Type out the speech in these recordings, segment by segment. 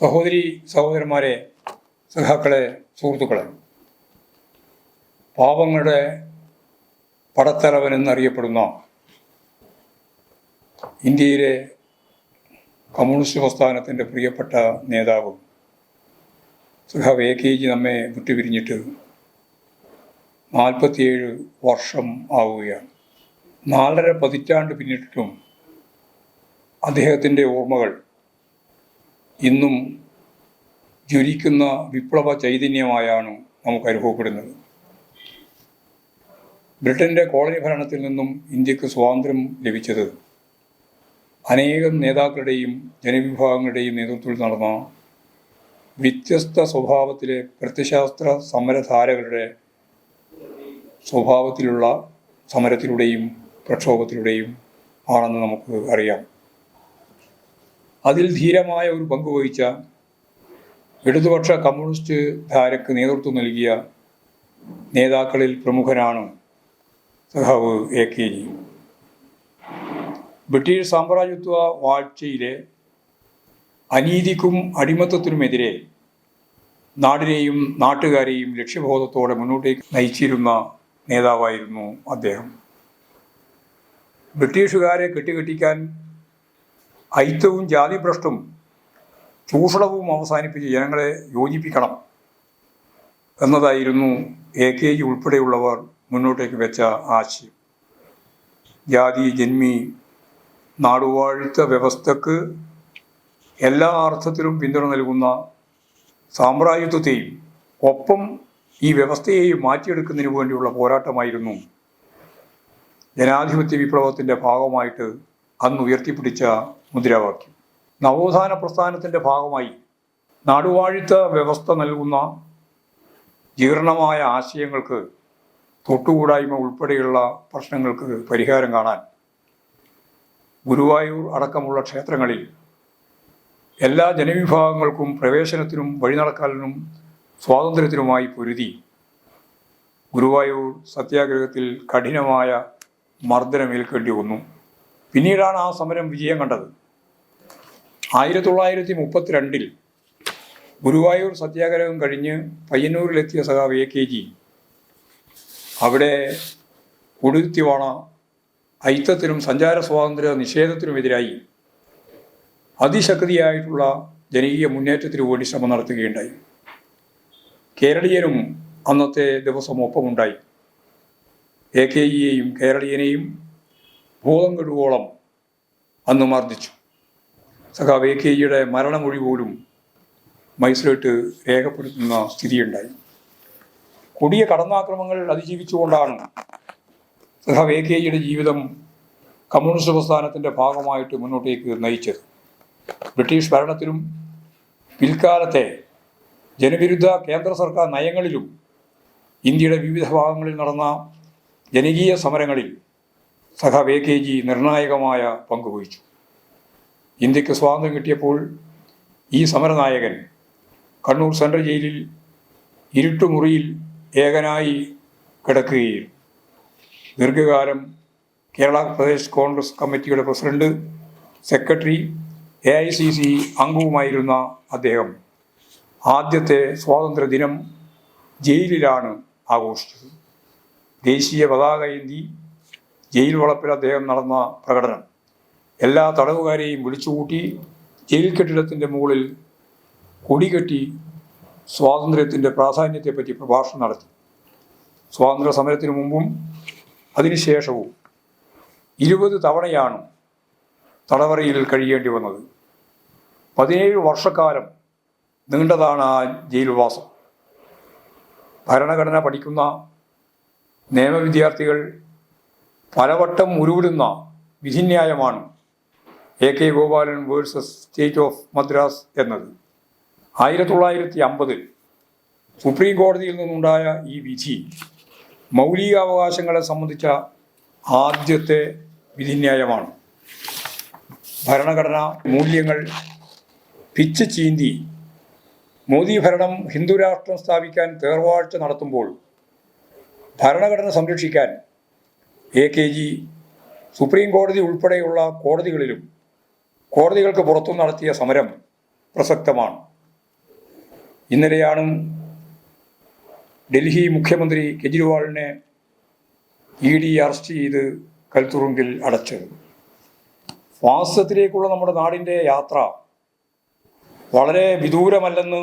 സഹോദരി സഹോദരന്മാരെ സഖാക്കളെ സുഹൃത്തുക്കളെ പാവങ്ങളുടെ പടത്തലവൻ എന്നറിയപ്പെടുന്ന ഇന്ത്യയിലെ കമ്മ്യൂണിസ്റ്റ് പ്രസ്ഥാനത്തിന്റെ പ്രിയപ്പെട്ട നേതാവും സഖാവ് എ കെ ജി നമ്മെ വിട്ടുപിരിഞ്ഞിട്ട് നാൽപ്പത്തിയേഴ് വർഷം ആവുകയാണ്. നാലര പതിറ്റാണ്ട് പിന്നിട്ടിട്ടും അദ്ദേഹത്തിന്റെ ഓർമ്മകൾ ഇന്നും ജ്വലിക്കുന്ന വിപ്ലവ ചൈതന്യമായാണ് നമുക്ക് അനുഭവപ്പെടുന്നത്. ബ്രിട്ടന്റെ കോളനി ഭരണത്തിൽ നിന്നും ഇന്ത്യയ്ക്ക് സ്വാതന്ത്ര്യം ലഭിച്ചത് അനേകം നേതാക്കളുടെയും ജനവിഭാഗങ്ങളുടെയും നേതൃത്വത്തിൽ നടന്ന വ്യത്യസ്ത സ്വഭാവത്തിലെ പ്രത്യശാസ്ത്ര സമരധാരകളുടെ സ്വഭാവത്തിലുള്ള സമരത്തിലൂടെയും പ്രക്ഷോഭത്തിലൂടെയും ആണെന്ന് നമുക്ക് അറിയാം. അതിൽ ധീരമായ ഒരു പങ്ക് വഹിച്ച ഇടതുപക്ഷ കമ്മ്യൂണിസ്റ്റ് ധാരക്ക് നേതൃത്വം നൽകിയ നേതാക്കളിൽ പ്രമുഖനാണ് സഖാവ് എ കെ ജി. ബ്രിട്ടീഷ് സാമ്രാജ്യത്വ വാഴ്ചയിലെ അനീതിക്കും അടിമത്തത്തിനുമെതിരെ നാടിനെയും നാട്ടുകാരെയും ലക്ഷ്യബോധത്തോടെ മുന്നോട്ടേക്ക് നയിച്ചിരുന്ന നേതാവായിരുന്നു അദ്ദേഹം. ബ്രിട്ടീഷുകാരെ കെട്ടിക്കെട്ടിക്കാൻ ഐത്തവും ജാതിഭ്രഷ്ടും ചൂഷണവും അവസാനിപ്പിച്ച് ജനങ്ങളെ യോജിപ്പിക്കണം എന്നതായിരുന്നു എ കെ ജി ഉൾപ്പെടെയുള്ളവർ മുന്നോട്ടേക്ക് വെച്ച ആശയം. ജാതി ജന്മി നാടുവാഴ്ത്ത വ്യവസ്ഥക്ക് എല്ലാ അർത്ഥത്തിലും പിന്തുണ നൽകുന്ന സാമ്രാജ്യത്വത്തെയും ഒപ്പം ഈ വ്യവസ്ഥയെയും മാറ്റിയെടുക്കുന്നതിന് വേണ്ടിയുള്ള പോരാട്ടമായിരുന്നു ജനാധിപത്യ വിപ്ലവത്തിന്റെ ഭാഗമായിട്ട് അന്ന് ഉയർത്തിപ്പിടിച്ച മുദ്രാവാക്യം. നവോത്ഥാന പ്രസ്ഥാനത്തിന്റെ ഭാഗമായി നാടുവാഴിത്ത വ്യവസ്ഥ നൽകുന്ന ജീർണമായ ആശയങ്ങൾക്ക് തൊട്ടുകൂടായ്മ ഉൾപ്പെടെയുള്ള പ്രശ്നങ്ങൾക്ക് പരിഹാരം കാണാൻ ഗുരുവായൂർ അടക്കമുള്ള ക്ഷേത്രങ്ങളിൽ എല്ലാ ജനവിഭാഗങ്ങൾക്കും പ്രവേശനത്തിനും വഴിനടക്കാലിനും സ്വാതന്ത്ര്യത്തിനുമായി പൊരുതി ഗുരുവായൂർ സത്യാഗ്രഹത്തിൽ കഠിനമായ മർദ്ദനമേൽക്കേണ്ടി വന്നു. പിന്നീടാണ് ആ സമരം വിജയം കണ്ടത്. ആയിരത്തി തൊള്ളായിരത്തി മുപ്പത്തിരണ്ടിൽ ഗുരുവായൂർ സത്യാഗ്രഹം കഴിഞ്ഞ് പയ്യന്നൂരിലെത്തിയ സഖാവ് എ കെ ജി. അവിടെ കൊടുത്തിവാണ ഐത്തത്തിനും സഞ്ചാര സ്വാതന്ത്ര്യ നിഷേധത്തിനുമെതിരായി അതിശക്തിയായിട്ടുള്ള ജനകീയ മുന്നേറ്റത്തിനു വേണ്ടി ശ്രമം നടത്തുകയുണ്ടായി. കേരളീയരും അന്നത്തെ ദിവസം ഒപ്പമുണ്ടായി എ കെ ഇയെയും കേരളീയനെയും ഭൂതം കെടുവോളം അന്ന് മർദ്ദിച്ചു. സഖാവ് എ കെ ജിയുടെ മരണമൊഴി പോലും മൈസൂരിട്ട് രേഖപ്പെടുത്തുന്ന സ്ഥിതിയുണ്ടായി. കൊടിയ കടന്നാക്രമങ്ങൾ അതിജീവിച്ചുകൊണ്ടാണ് സഖാവ് എ കെ ജിയുടെ ജീവിതം കമ്മ്യൂണിസ്റ്റ് പ്രസ്ഥാനത്തിന്റെ ഭാഗമായിട്ട് മുന്നോട്ടേക്ക് നയിച്ചത്. ബ്രിട്ടീഷ് ഭരണത്തിലും പിൽക്കാലത്തെ ജനവിരുദ്ധ കേന്ദ്ര സർക്കാർ നയങ്ങളിലും ഇന്ത്യയുടെ വിവിധ ഭാഗങ്ങളിൽ നടന്ന ജനകീയ സമരങ്ങളിൽ സഖാവ് എ കെ ജി നിർണായകമായ പങ്കുവഹിച്ചു ഇന്ത്യയ്ക്ക് സ്വാതന്ത്ര്യം കിട്ടിയപ്പോൾ ഈ സമരനായകൻ കണ്ണൂർ സെൻട്രൽ ജയിലിൽ ഇരുട്ടുമുറിയിൽ ഏകനായി കിടക്കുകയും ദീർഘകാലം കേരള പ്രദേശ് കോൺഗ്രസ് കമ്മിറ്റിയുടെ president secretary A I C C അംഗവുമായിരുന്ന അദ്ദേഹം ആദ്യത്തെ സ്വാതന്ത്ര്യ ദിനം ജയിലിലാണ് ആഘോഷിച്ചത്. ദേശീയ പതാക ഏന്തി ജയിൽ വളപ്പിൽ അദ്ദേഹം നടന്ന പ്രകടനം. എല്ലാ തടവുകാരെയും വിളിച്ചുകൂട്ടി ജയിൽ കെട്ടിടത്തിന്റെ മുകളിൽ കൊടികെട്ടി സ്വാതന്ത്ര്യത്തിന്റെ പ്രാധാന്യത്തെപ്പറ്റി പ്രഭാഷണം നടത്തി. സ്വാതന്ത്ര്യ സമരത്തിന് മുമ്പും അതിനുശേഷവും ഇരുപത് തവണയാണ് തടവറയിൽ കഴിയേണ്ടി വന്നത്. പതിനേഴ് വർഷക്കാലം നീണ്ടതാണ് ആ ജയിൽവാസം. ഭരണഘടന പഠിക്കുന്ന നിയമവിദ്യാർത്ഥികൾ പലവട്ടം ഉരുവിടുന്ന വിധിന്യായമാണ് A K Gopalan versus state of Madras എന്നത്. ആയിരത്തി തൊള്ളായിരത്തി അമ്പതിൽ സുപ്രീം കോടതിയിൽ നിന്നുണ്ടായ ഈ വിധി മൗലികാവകാശങ്ങളെ സംബന്ധിച്ച ആദ്യത്തെ വിധിന്യായമാണ്. ഭരണഘടനാ മൂല്യങ്ങൾ പിച്ച് ചീന്തി മോദി ഭരണം ഹിന്ദുരാഷ്ട്രം സ്ഥാപിക്കാൻ തേർവാഴ്ച നടത്തുമ്പോൾ ഭരണഘടന സംരക്ഷിക്കാൻ എ കെ ജി സുപ്രീം കോടതി ഉൾപ്പെടെയുള്ള കോടതികളിലും കോടതികൾക്ക് പുറത്തു നടത്തിയ സമരം പ്രസക്തമാണ്. ഇന്നലെയാണ് ഡൽഹി മുഖ്യമന്ത്രി കെജ്രിവാളിനെ ഇ ഡി അറസ്റ്റ് ചെയ്ത് കൽത്തുറുങ്കിൽ അടച്ചത്. ഫാസത്തിലേക്കുള്ള നമ്മുടെ നാടിന്റെ യാത്ര വളരെ വിദൂരമല്ലെന്ന്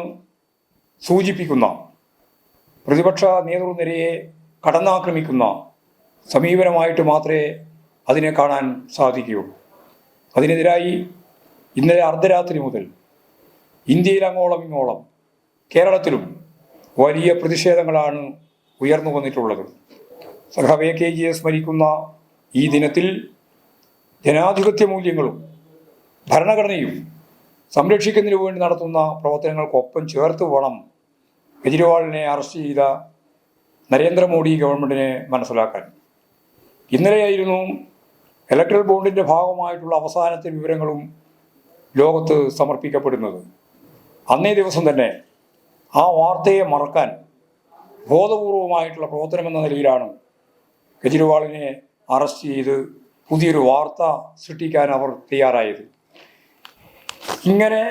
സൂചിപ്പിക്കുന്ന പ്രതിപക്ഷ നേതൃനിരയെ കടന്നാക്രമിക്കുന്ന സമീപനമായിട്ട് മാത്രമേ അതിനെ കാണാൻ സാധിക്കുകയുള്ളൂ അതിനെതിരായി ഇന്നലെ അർദ്ധരാത്രി മുതൽ ഇന്ത്യയിൽ അങ്ങോളം ഇങ്ങോളം കേരളത്തിലും വലിയ പ്രതിഷേധങ്ങളാണ് ഉയർന്നു വന്നിട്ടുള്ളത്. സഖാവ് കെ ജിയെ സ്മരിക്കുന്ന ഈ ദിനത്തിൽ ജനാധിപത്യ മൂല്യങ്ങളും ഭരണഘടനയും സംരക്ഷിക്കുന്നതിന് വേണ്ടി നടത്തുന്ന പ്രവർത്തനങ്ങൾക്കൊപ്പം ചേർത്ത് വേണം കെജ്രിവാളിനെ അറസ്റ്റ് ചെയ്ത നരേന്ദ്രമോദി ഗവൺമെന്റിനെ മനസ്സിലാക്കാൻ. ഇന്നലെയായിരുന്നു ഇലക്ട്രൽ ബോണ്ടിന്റെ ഭാഗമായിട്ടുള്ള അവസാനത്തെ വിവരങ്ങളും ലോകത്ത് സമർപ്പിക്കപ്പെടുന്നത്. അന്നേ ദിവസം തന്നെ ആ വാർത്തയെ മറക്കാൻ ബോധപൂർവമായിട്ടുള്ള പ്രവർത്തനമെന്ന നിലയിലാണ് കെജ്രിവാളിനെ അറസ്റ്റ് ചെയ്ത് പുതിയൊരു വാർത്ത സൃഷ്ടിക്കാൻ അവർ തയ്യാറായത്. ഇങ്ങനെ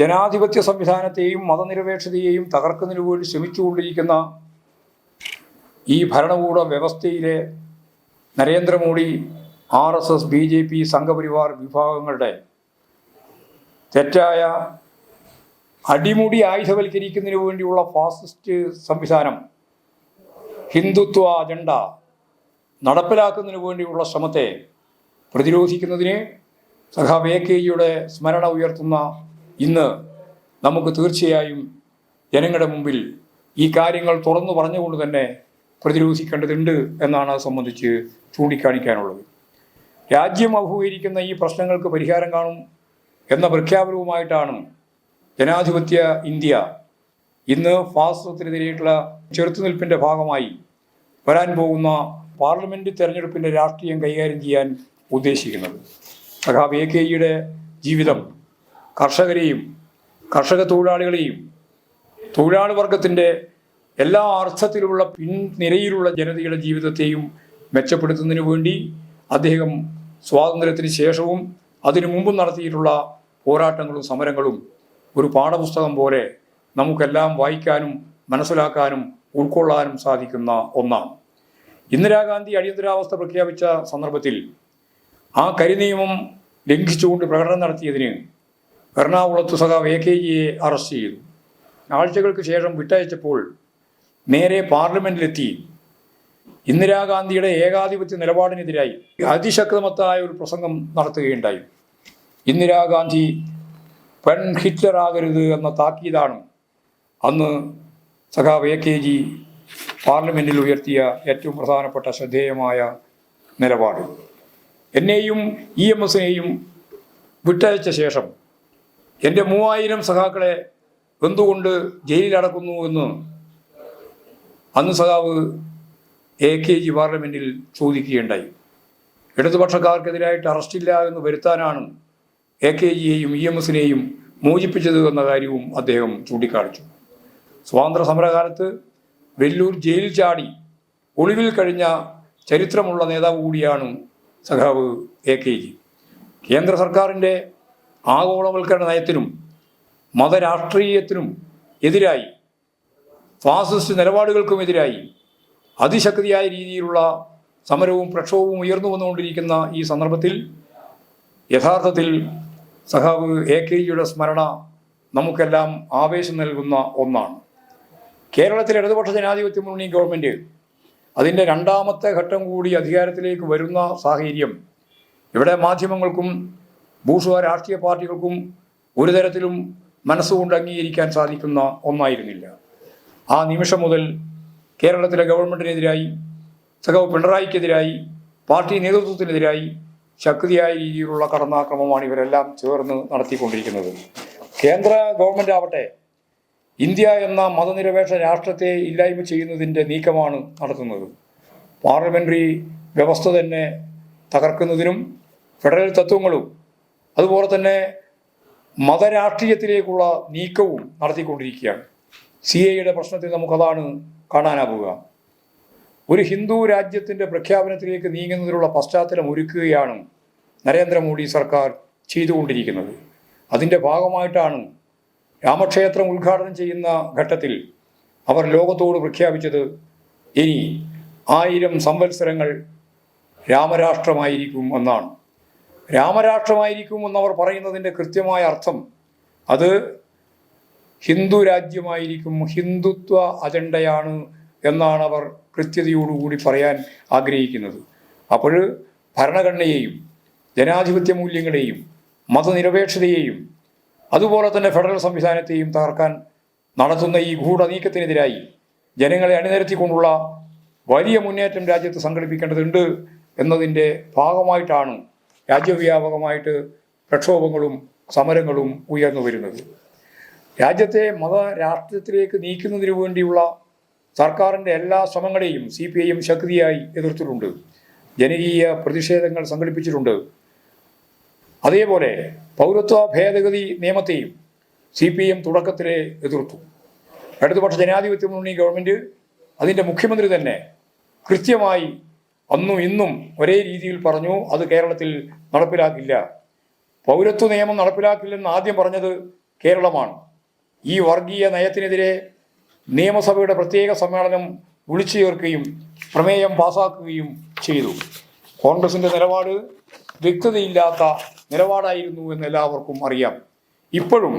ജനാധിപത്യ സംവിധാനത്തെയും മതനിരപേക്ഷതയെയും തകർക്കുന്നതിന് വേണ്ടി ശ്രമിച്ചുകൊണ്ടിരിക്കുന്ന ഈ ഭരണകൂട വ്യവസ്ഥയിലെ Narendra Modi R S S B J P Sangh Parivar വിഭാഗങ്ങളുടെ തെറ്റായ അടിമുടി ആയുധവൽക്കരിക്കുന്നതിന് വേണ്ടിയുള്ള ഫാസിസ്റ്റ് സംവിധാനം ഹിന്ദുത്വ അജണ്ട നടപ്പിലാക്കുന്നതിന് വേണ്ടിയുള്ള ശ്രമത്തെ പ്രതിരോധിക്കുന്നതിന് സഖാവ് എ കെ ജിയുടെ സ്മരണ ഉയർത്തുന്ന ഇന്ന് നമുക്ക് തീർച്ചയായും ജനങ്ങളുടെ മുമ്പിൽ ഈ കാര്യങ്ങൾ തുറന്നു പറഞ്ഞുകൊണ്ട് തന്നെ പ്രതിരോധിക്കേണ്ടതുണ്ട് എന്നാണ് അത് സംബന്ധിച്ച് ചൂണ്ടിക്കാണിക്കാനുള്ളത്. രാജ്യം അഭിമുഖീകരിക്കുന്ന ഈ പ്രശ്നങ്ങൾക്ക് പരിഹാരം കാണും എന്ന പ്രഖ്യാപനവുമായിട്ടാണ് ജനാധിപത്യ ഇന്ത്യ ഇന്ന് ഫാസിസത്തിനെതിരെയുള്ള ചെറുത്തുനിൽപ്പിന്റെ ഭാഗമായി വരാൻ പോകുന്ന പാർലമെന്റ് തെരഞ്ഞെടുപ്പിന്റെ രാഷ്ട്രീയം കൈകാര്യം ചെയ്യാൻ ഉദ്ദേശിക്കുന്നത്. സഖാബ് എ കെ ജീവിതം കർഷകരെയും കർഷക തൊഴിലാളികളെയും തൊഴിലാളി വർഗത്തിന്റെ എല്ലാ അർത്ഥത്തിലുള്ള പിൻനിരയിലുള്ള ജനതയുടെ ജീവിതത്തെയും മെച്ചപ്പെടുത്തുന്നതിനു വേണ്ടി അദ്ദേഹം സ്വാതന്ത്ര്യത്തിന് ശേഷവും അതിനു മുമ്പും നടത്തിയിട്ടുള്ള പോരാട്ടങ്ങളും സമരങ്ങളും ഒരു പാഠപുസ്തകം പോലെ നമുക്കെല്ലാം വായിക്കാനും മനസ്സിലാക്കാനും ഉൾക്കൊള്ളാനും സാധിക്കുന്ന ഒന്നാണ്. ഇന്ദിരാഗാന്ധി അടിയന്തരാവസ്ഥ പ്രഖ്യാപിച്ച സന്ദർഭത്തിൽ ആ കരിനിയമം ലംഘിച്ചുകൊണ്ട് പ്രകടനം നടത്തിയതിന് എറണാകുളത്ത് സഖാവ് എ കെ ജിയെ അറസ്റ്റ് ചെയ്തു. ആഴ്ചകൾക്ക് ശേഷം വിട്ടയച്ചപ്പോൾ നേരെ പാർലമെന്റിലെത്തി. ഇന്ദിരാഗാന്ധിയുടെ ഏകാധിപത്യ നിലപാടിനെതിരായി അതിശക്തമത്തായ ഒരു പ്രസംഗം നടത്തുകയുണ്ടായി. ഇന്ദിരാഗാന്ധി പെൺ ഹിറ്റ്ലർ ആകരുത് എന്ന താക്കീതാണ് അന്ന് സഖാവ് എ കെ ജി പാർലമെന്റിൽ ഉയർത്തിയ ഏറ്റവും പ്രധാനപ്പെട്ട ശ്രദ്ധേയമായ നിലപാട്. എന്നെയും ഇ എം എസിനെയും വിട്ടയച്ച ശേഷം എന്റെ മൂവായിരം സഖാക്കളെ എന്തുകൊണ്ട് ജയിലിലടക്കുന്നു എന്ന് അന്ന് സഖാവ് എ കെ ജി പാർലമെന്റിൽ ചോദിക്കുകയുണ്ടായി. ഇടതുപക്ഷക്കാർക്കെതിരായിട്ട് അറസ്റ്റില്ല എന്ന് വരുത്താനാണ് എ കെ ജിയെയും ഇ എം എസിനെയും മോചിപ്പിച്ചത് എന്ന കാര്യവും അദ്ദേഹം ചൂണ്ടിക്കാണിച്ചു. സ്വാതന്ത്ര്യ സമരകാലത്ത് വെല്ലൂർ ജയിലിൽ ചാടി ഒളിവിൽ കഴിഞ്ഞ ചരിത്രമുള്ള നേതാവ് കൂടിയാണ് സഖാവ് എ കെ ജി. കേന്ദ്ര സർക്കാരിന്റെ ആഗോളവൽക്കരണ നയത്തിനും മതരാഷ്ട്രീയത്തിനും എതിരായി ഫാസിസ്റ്റ് നിലപാടുകൾക്കുമെതിരായി അതിശക്തിയായ രീതിയിലുള്ള സമരവും പ്രക്ഷോഭവും ഉയർന്നു വന്നുകൊണ്ടിരിക്കുന്ന ഈ സന്ദർഭത്തിൽ യഥാർത്ഥത്തിൽ സഹാബ് എ കെ ജിയുടെ സ്മരണ നമുക്കെല്ലാം ആവേശം നൽകുന്ന ഒന്നാണ്. കേരളത്തിലെ ഇടതുപക്ഷ ജനാധിപത്യ മുന്നണി ഗവൺമെന്റ് അതിന്റെ രണ്ടാമത്തെ ഘട്ടം കൂടി അധികാരത്തിലേക്ക് വരുന്ന സാഹചര്യം ഇവിടെ മാധ്യമങ്ങൾക്കും ഭൂഷ രാഷ്ട്രീയ പാർട്ടികൾക്കും ഒരു തരത്തിലും മനസ്സുകൊണ്ട് അംഗീകരിക്കാൻ സാധിക്കുന്ന ഒന്നായിരുന്നില്ല. ആ നിമിഷം മുതൽ കേരളത്തിലെ ഗവൺമെന്റിനെതിരായി സഖാവ് പിണറായിക്കെതിരായി പാർട്ടി നേതൃത്വത്തിനെതിരായി ശക്തിയായ രീതിയിലുള്ള കടന്നാക്രമമാണ് ഇവരെല്ലാം ചേർന്ന് നടത്തിക്കൊണ്ടിരിക്കുന്നത്. കേന്ദ്ര ഗവൺമെന്റ് ആവട്ടെ ഇന്ത്യ എന്ന മതനിരപേക്ഷ രാഷ്ട്രത്തെ ഇല്ലായ്മ ചെയ്യുന്നതിന്റെ നീക്കമാണ് നടത്തുന്നത്. പാർലമെന്ററി വ്യവസ്ഥ തന്നെ തകർക്കുന്നതിനും ഫെഡറൽ തത്വങ്ങളും അതുപോലെ തന്നെ മതരാഷ്ട്രീയത്തിലേക്കുള്ള നീക്കവും നടത്തിക്കൊണ്ടിരിക്കുകയാണ്. സി എയുടെ പ്രശ്നത്തിൽ നമുക്കതാണ് കാണാനാവുക. ഒരു ഹിന്ദു രാജ്യത്തിന്റെ പ്രഖ്യാപനത്തിലേക്ക് നീങ്ങുന്നതിനുള്ള പശ്ചാത്തലം ഒരുക്കുകയാണ് നരേന്ദ്രമോദി സർക്കാർ ചെയ്തുകൊണ്ടിരിക്കുന്നത്. അതിന്റെ ഭാഗമായിട്ടാണ് രാമക്ഷേത്രം ഉദ്ഘാടനം ചെയ്യുന്ന ഘട്ടത്തിൽ അവർ ലോകത്തോട് പ്രഖ്യാപിച്ചത് ഇനി ആയിരം സംവത്സരങ്ങൾ രാമരാഷ്ട്രമായിരിക്കും എന്നാണ്. രാമരാഷ്ട്രമായിരിക്കും എന്നവർ പറയുന്നതിന്റെ കൃത്യമായ അർത്ഥം അത് ഹിന്ദു രാജ്യമായിരിക്കും ഹിന്ദുത്വ അജണ്ടയാണ് എന്നാണ് അവർ കൃത്യതയോടുകൂടി പറയാൻ ആഗ്രഹിക്കുന്നത്. അപ്പോൾ ഭരണഘടനയെയും ജനാധിപത്യ മൂല്യങ്ങളെയും മതനിരപേക്ഷതയെയും അതുപോലെ തന്നെ ഫെഡറൽ സംവിധാനത്തെയും തകർക്കാൻ നടത്തുന്ന ഈ ഗൂഢനീക്കത്തിനെതിരായി ജനങ്ങളെ അണിനിരത്തിക്കൊണ്ടുള്ള വലിയ മുന്നേറ്റം രാജ്യത്ത് സംഘടിപ്പിക്കേണ്ടതുണ്ട് എന്നതിന്റെ ഭാഗമായിട്ടാണ് രാജ്യവ്യാപകമായിട്ട് പ്രക്ഷോഭങ്ങളും സമരങ്ങളും ഉയർന്നു വരുന്നത്. രാജ്യത്തെ മത രാഷ്ട്രീയത്തിലേക്ക് നീക്കുന്നതിനു വേണ്ടിയുള്ള സർക്കാരിന്റെ എല്ലാ ശ്രമങ്ങളെയും സി പി ഐ എം ശക്തിയായി എതിർത്തിട്ടുണ്ട്. ജനകീയ പ്രതിഷേധങ്ങൾ സംഘടിപ്പിച്ചിട്ടുണ്ട്. അതേപോലെ പൗരത്വ ഭേദഗതി നിയമത്തെയും സി പി എം തുടക്കത്തിലെ എതിർത്തു. ഇടതുപക്ഷ ജനാധിപത്യ മുന്നണി ഗവൺമെന്റ് അതിന്റെ മുഖ്യമന്ത്രി തന്നെ കൃത്യമായി അന്നും ഇന്നും ഒരേ രീതിയിൽ പറഞ്ഞു അത് കേരളത്തിൽ നടപ്പിലാക്കില്ല. പൗരത്വ നിയമം നടപ്പിലാക്കില്ലെന്ന് ആദ്യം പറഞ്ഞത് കേരളമാണ്. ഈ വർഗീയ നയത്തിനെതിരെ നിയമസഭയുടെ പ്രത്യേക സമ്മേളനം വിളിച്ചു ചേർക്കുകയും പ്രമേയം പാസാക്കുകയും ചെയ്തു. കോൺഗ്രസിന്റെ നിലപാട് വ്യക്തതയില്ലാത്ത നിലപാടായിരുന്നു എന്ന് എല്ലാവർക്കും അറിയാം. ഇപ്പോഴും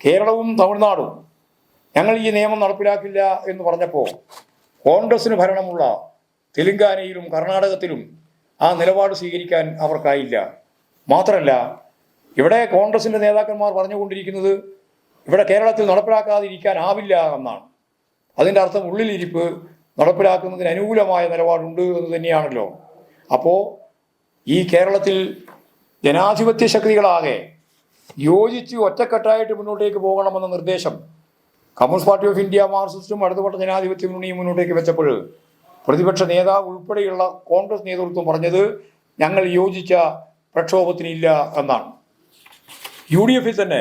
കേരളവും തമിഴ്നാടും ഞങ്ങൾ ഈ നിയമം നടപ്പിലാക്കില്ല എന്ന് പറഞ്ഞപ്പോൾ കോൺഗ്രസിന് ഭരണമുള്ള തെലുങ്കാനയിലും കർണാടകത്തിലും ആ നിലപാട് സ്വീകരിക്കാൻ അവർക്കായില്ല. മാത്രമല്ല ഇവിടെ കോൺഗ്രസിന്റെ നേതാക്കന്മാർ പറഞ്ഞുകൊണ്ടിരിക്കുന്നത് ഇവിടെ കേരളത്തിൽ നടപ്പിലാക്കാതിരിക്കാനാവില്ല എന്നാണ്. അതിന്റെ അർത്ഥം ഉള്ളിലിരിപ്പ് നടപ്പിലാക്കുന്നതിന് അനുകൂലമായ നിലപാടുണ്ട് എന്ന് തന്നെയാണല്ലോ. അപ്പോൾ ഈ കേരളത്തിൽ ജനാധിപത്യ ശക്തികളാകെ യോജിച്ച് ഒറ്റക്കെട്ടായിട്ട് മുന്നോട്ടേക്ക് പോകണമെന്ന നിർദ്ദേശം കമ്മ്യൂണിസ്റ്റ് പാർട്ടി ഓഫ് ഇന്ത്യ മാർക്സിസ്റ്റും അടുത്തപ്പെട്ട ജനാധിപത്യ മുന്നണിയും മുന്നോട്ടേക്ക് വെച്ചപ്പോൾ പ്രതിപക്ഷ നേതാവ് ഉൾപ്പെടെയുള്ള കോൺഗ്രസ് നേതൃത്വം പറഞ്ഞത് ഞങ്ങൾ യോജിച്ച പ്രക്ഷോഭത്തിനില്ല എന്നാണ്. യു ഡി എഫിൽ തന്നെ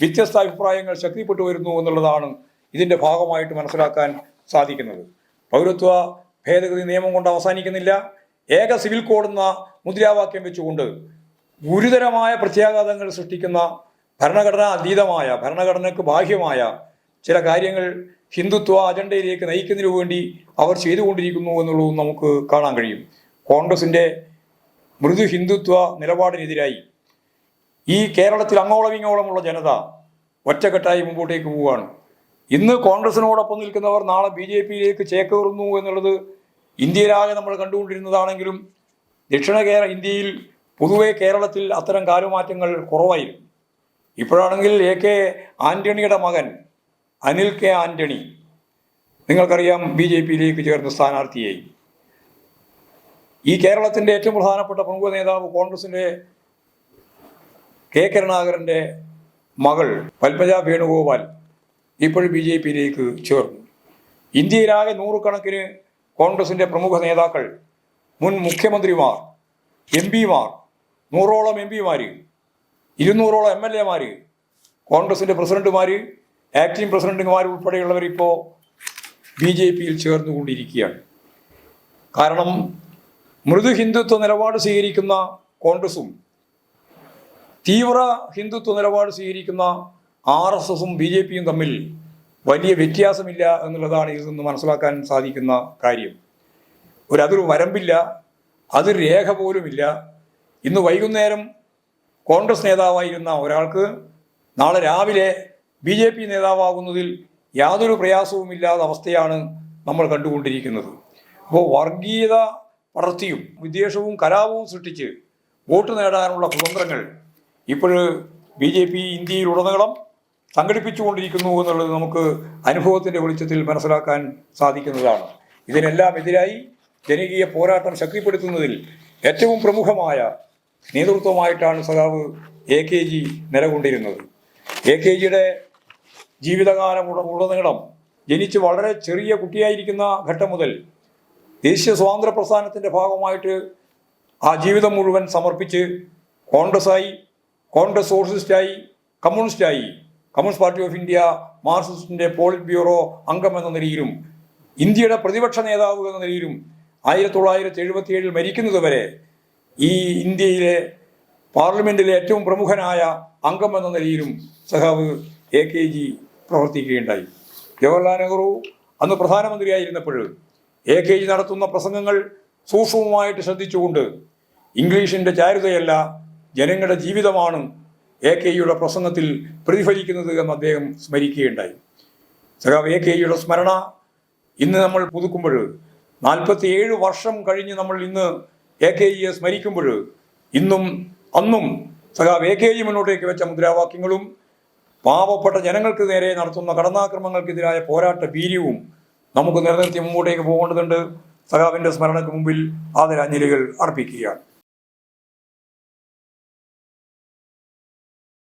വ്യത്യസ്ത അഭിപ്രായങ്ങൾ ശക്തിപ്പെട്ടു വരുന്നു എന്നുള്ളതാണ് ഇതിന്റെ ഭാഗമായിട്ട് മനസ്സിലാക്കാൻ സാധിക്കുന്നത്. പൗരത്വ ഭേദഗതി നിയമം കൊണ്ട് അവസാനിക്കുന്നില്ല. ഏക സിവിൽ കോഡ് എന്ന മുദ്രാവാക്യം വെച്ചുകൊണ്ട് ഗുരുതരമായ പ്രത്യാഘാതങ്ങൾ സൃഷ്ടിക്കുന്ന ഭരണഘടനാ അതീതമായ ഭരണഘടനയ്ക്ക് ബാഹ്യമായ ചില കാര്യങ്ങൾ ഹിന്ദുത്വ അജണ്ടയിലേക്ക് നയിക്കുന്നതിനു വേണ്ടി അവർ ചെയ്തുകൊണ്ടിരിക്കുന്നു എന്നുള്ളതും നമുക്ക് കാണാൻ കഴിയും. കോൺഗ്രസിന്റെ മൃദു ഹിന്ദുത്വ നിലപാടിനെതിരായി ഈ കേരളത്തിൽ അങ്ങോളം ഇങ്ങോളമുള്ള ജനത ഒറ്റക്കെട്ടായി മുമ്പോട്ടേക്ക് പോവുകയാണ്. ഇന്ന് കോൺഗ്രസിനോടൊപ്പം നിൽക്കുന്നവർ നാളെ ബി ജെ പിയിലേക്ക് ചേക്കേറുന്നു എന്നുള്ളത് ഇന്ത്യയിലാകെ നമ്മൾ കണ്ടുകൊണ്ടിരുന്നതാണെങ്കിലും ദക്ഷിണ കേര ഇന്ത്യയിൽ പൊതുവെ കേരളത്തിൽ അത്തരം കാലുമാറ്റങ്ങൾ കുറവായിരുന്നു. ഇപ്പോഴാണെങ്കിൽ എ കെ ആന്റണിയുടെ മകൻ അനിൽ കെ ആന്റണി നിങ്ങൾക്കറിയാം ബി ജെ പിയിലേക്ക് ചേർന്ന സ്ഥാനാർത്ഥിയായി. ഈ കേരളത്തിന്റെ ഏറ്റവും പ്രധാനപ്പെട്ട പ്രമുഖ നേതാവ് കോൺഗ്രസിന്റെ കെ കരുണാകരന്റെ മകൾ പത്മജ വേണുഗോപാൽ ഇപ്പോഴും ബി ജെ പിയിലേക്ക് ചേർന്നു. ഇന്ത്യയിലാകെ നൂറുകണക്കിന് കോൺഗ്രസിന്റെ പ്രമുഖ നേതാക്കൾ മുൻ മുഖ്യമന്ത്രിമാർ എം പിമാർ നൂറോളം എം പിമാർ ഇരുന്നൂറോളം എം എൽ എമാർ കോൺഗ്രസിന്റെ പ്രസിഡന്റുമാർ ആക്ടിംഗ് പ്രസിഡന്റുമാർ ഉൾപ്പെടെയുള്ളവർ ഇപ്പോൾ ബി ജെ പിയിൽ ചേർന്നുകൊണ്ടിരിക്കുകയാണ്. കാരണം മൃദു ഹിന്ദുത്വ നിലപാട് സ്വീകരിക്കുന്ന കോൺഗ്രസും തീവ്ര ഹിന്ദുത്വ നിലപാട് സ്വീകരിക്കുന്ന ആർ എസ് എസും ബി ജെ പിയും തമ്മിൽ വലിയ വ്യത്യാസമില്ല എന്നുള്ളതാണ് ഇതിൽ നിന്ന് മനസ്സിലാക്കാൻ സാധിക്കുന്ന കാര്യം. ഒരു അതൊരു വരമ്പില്ല അതൊരു രേഖ പോലുമില്ല. ഇന്ന് വൈകുന്നേരം കോൺഗ്രസ് നേതാവായിരുന്ന ഒരാൾക്ക് നാളെ രാവിലെ ബി ജെ പി നേതാവാകുന്നതിൽ യാതൊരു പ്രയാസവുമില്ലാത്ത അവസ്ഥയാണ് നമ്മൾ കണ്ടുകൊണ്ടിരിക്കുന്നത്. അപ്പോൾ വർഗീയത പടർത്തിയും വിദ്വേഷവും കലാപവും സൃഷ്ടിച്ച് വോട്ട് നേടാനുള്ള കുതന്ത്രങ്ങൾ ഇപ്പോൾ ബി ജെ പി ഇന്ത്യയിലുടനീളം സംഘടിപ്പിച്ചുകൊണ്ടിരിക്കുന്നു എന്നുള്ളത് നമുക്ക് അനുഭവത്തിന്റെ വെളിച്ചത്തിൽ മനസ്സിലാക്കാൻ സാധിക്കുന്നതാണ്. ഇതിനെല്ലാം എതിരായി ജനകീയ പോരാട്ടം ശക്തിപ്പെടുത്തുന്നതിൽ ഏറ്റവും പ്രമുഖമായ നേതൃത്വമായിട്ടാണ് സഖാവ് എ കെ ജി നിലകൊണ്ടിരുന്നത്. എ കെ ജിയുടെ ജീവിതകാലം ഉട- ഉടനീളം ജനിച്ച് വളരെ ചെറിയ കുട്ടിയായിരിക്കുന്ന ഘട്ടം മുതൽ ദേശീയ സ്വാതന്ത്ര്യ പ്രസ്ഥാനത്തിന്റെ ഭാഗമായിട്ട് ആ ജീവിതം മുഴുവൻ സമർപ്പിച്ച് കോൺഗ്രസ്സായി കോൺഗ്രസ് സോഷ്യലിസ്റ്റായി കമ്മ്യൂണിസ്റ്റായി കമ്മ്യൂണിസ്റ്റ് പാർട്ടി ഓഫ് ഇന്ത്യ മാർക്സിസ്റ്റിന്റെ പോളിറ്റ് ബ്യൂറോ അംഗം എന്ന നിലയിലും ഇന്ത്യയുടെ പ്രതിപക്ഷ നേതാവ് എന്ന നിലയിലും ആയിരത്തി തൊള്ളായിരത്തി എഴുപത്തി ഏഴിൽ മരിക്കുന്നതുവരെ ഈ ഇന്ത്യയിലെ പാർലമെന്റിലെ ഏറ്റവും പ്രമുഖനായ അംഗം എന്ന നിലയിലും സഹാവ് എ കെ ജി പ്രവർത്തിക്കുകയുണ്ടായി. ജവഹർലാൽ നെഹ്റു അന്ന് പ്രധാനമന്ത്രിയായിരുന്നപ്പോൾ എ കെ ജി നടത്തുന്ന പ്രസംഗങ്ങൾ സൂക്ഷ്മമായിട്ട് ശ്രദ്ധിച്ചുകൊണ്ട് ഇംഗ്ലീഷിന്റെ ചാരുതയല്ല ജനങ്ങളുടെ ജീവിതമാണ് എ കെ യുടെ പ്രസംഗത്തിൽ പ്രതിഫലിക്കുന്നത് എന്ന് അദ്ദേഹം സ്മരിക്കുകയുണ്ടായി. സഖാവ് എ കെ യുടെ സ്മരണ ഇന്ന് നമ്മൾ പുതുക്കുമ്പോൾ നാൽപ്പത്തിയേഴ് വർഷം കഴിഞ്ഞ് നമ്മൾ ഇന്ന് എ കെ ഇയെ സ്മരിക്കുമ്പോൾ ഇന്നും അന്നും സഖാവ് എ കെ ഇ മുന്നോട്ടേക്ക് വെച്ച മുദ്രാവാക്യങ്ങളും പാവപ്പെട്ട ജനങ്ങൾക്ക് നേരെ നടത്തുന്ന കടന്നാക്രമങ്ങൾക്കെതിരായ പോരാട്ട വീര്യവും നമുക്ക് നിലനിർത്തി മുമ്പോട്ടേക്ക് പോകേണ്ടതുണ്ട്. സഖാവിന്റെ സ്മരണയ്ക്ക് മുമ്പിൽ ആദരാഞ്ജലികൾ അർപ്പിക്കുകയാണ്.